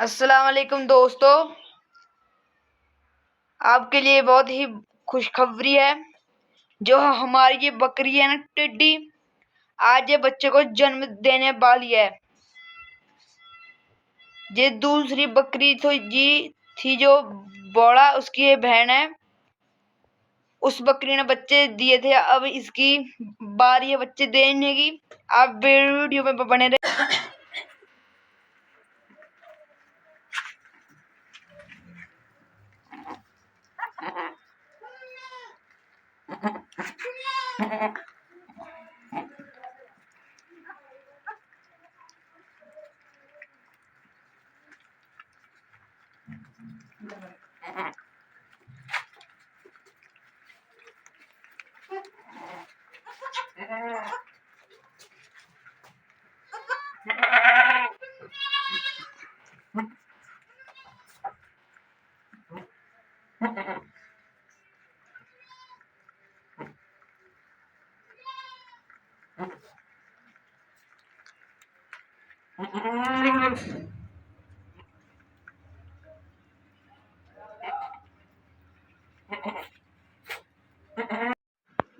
अस्सलाम दोस्तों। आपके लिए बहुत ही खुशखबरी है, जो हमारी ये बकरी है ना, टिड्डी, आज ये बच्चे को जन्म देने वाली है। ये दूसरी बकरी तो जी थी जो बड़ा, उसकी ये बहन है। उस बकरी ने बच्चे दिए थे, अब इसकी बारी है बच्चे देने की। आप वीडियो में बने रहे। Ha ha ha.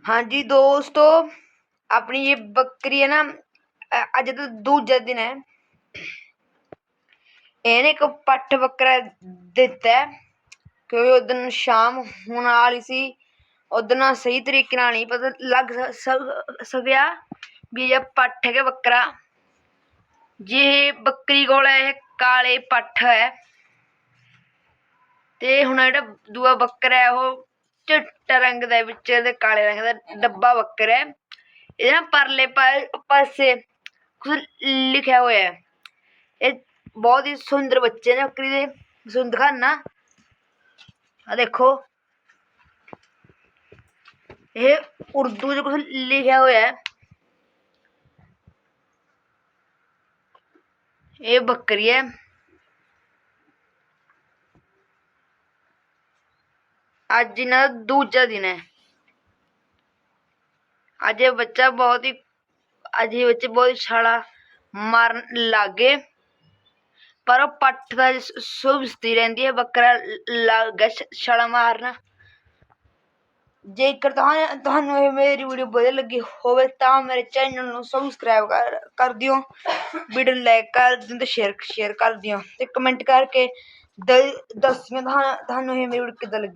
ਹਾਂਜੀ ਦੋਸਤੋ, ਆਪਣੀ ਇਹ ਬੱਕਰੀ ਹੈ ਨਾ ਅੱਜ ਤਾਂ ਦੂਜਾ ਦਿਨ ਹੈ। ਇਹਨੇ ਇੱਕ ਪੱਠ ਬੱਕਰਾ ਦਿੱਤਾ ਕਿਉਂਕਿ ਉਹ ਦਿਨ ਸ਼ਾਮ ਹੋਣ ਵਾਲੀ ਸੀ। ਉਦੋਂ ਨਾਲ ਸਹੀ ਤਰੀਕੇ ਨਾਲ ਨਹੀਂ, ਪਤਾ ਲੱਗ ਸ- ਸਕਿਆ ਵੀ ਇਹ ਪੱਠ ਹੈ ਬੱਕਰਾ। ਜੇ ਬੱਕਰੀ ਕੋਲ ਇਹ ਕਾਲੇ ਪੱਠ ਹੈ, ਤੇ ਹੁਣ ਜਿਹੜਾ ਦੂਆ ਬੱਕਰਾ ਹੈ, ਉਹ ਚਿੱਟਾ ਰੰਗ ਦਾ ਵਿੱਚ ਇਹਦੇ ਕਾਲੇ ਰੰਗ ਦਾ ਡੱਬਾ ਬੱਕਰਾ ਹੈ। ਇਹਦੇ ਨਾਲ ਪਰਲੇ ਪਾਸੇ ਕੁਝ ਲਿਖਿਆ ਹੋਇਆ ਹੈ। ਇਹ ਬਹੁਤ ਹੀ ਸੁੰਦਰ ਬੱਚੇ ਨੇ ਬੱਕਰੀ ਦੇ। ਸੁੰਦਰ ਦਿਖਾਨਾ ਆ ਦੇਖੋ। ਇਹ ਉਰਦੂ 'ਚ ਕੁਝ ਲਿਖਿਆ ਹੋਇਆ ਹੈ। ਇਹ ਬੱਕਰੀ ਹੈ। ਅੱਜ ਇਹਨਾਂ ਦਾ ਦੂਜਾ ਦਿਨ ਹੈ। ਅੱਜ ਇਹ ਬੱਚਾ ਬਹੁਤ ਹੀ, ਅੱਜ ਇਹ ਬੱਚੇ ਬਹੁਤ ਹੀ ਛਾਲਾ ਮਾਰਨ ਲੱਗੇ। ਪਰ ਉਹ ਪੱਠ ਦਾ ਸ- ਸੁਭਸਤੀ ਰਹਿੰਦੀ ਹੈ, ਬੱਕਰਾ ਲੱਗ ਗਿਆ ਛ- ਛਾਲਾ ਮਾਰਨਾ। ਜੇਕਰ ਤੁਹਾਨੂੰ ਤੁਹਾਨੂੰ ਇਹ ਮੇਰੀ ਵੀਡੀਓ ਵਧੀਆ ਲੱਗੀ ਹੋਵੇ ਤਾਂ ਮੇਰੇ ਚੈਨਲ ਨੂੰ ਸਬਸਕ੍ਰਾਈਬ ਕਰ ਕਰ ਦਿਓ। ਵੀਡੀਓ ਨੂੰ ਲਾਈਕ ਕਰ ਦਿਓ ਤੇ ਸ਼ੇਅਰ ਸ਼ੇਅਰ ਕਰ ਦਿਓ ਤੇ ਕਮੈਂਟ ਕਰਕੇ ਦ- ਦੱਸਿਓ ਤੁਹਾਨੂੰ ਤੁਹਾਨੂੰ ਇਹ ਮੇਰੀ ਵੀਡੀਓ ਕਿੱਦਾਂ ਲੱਗੀ।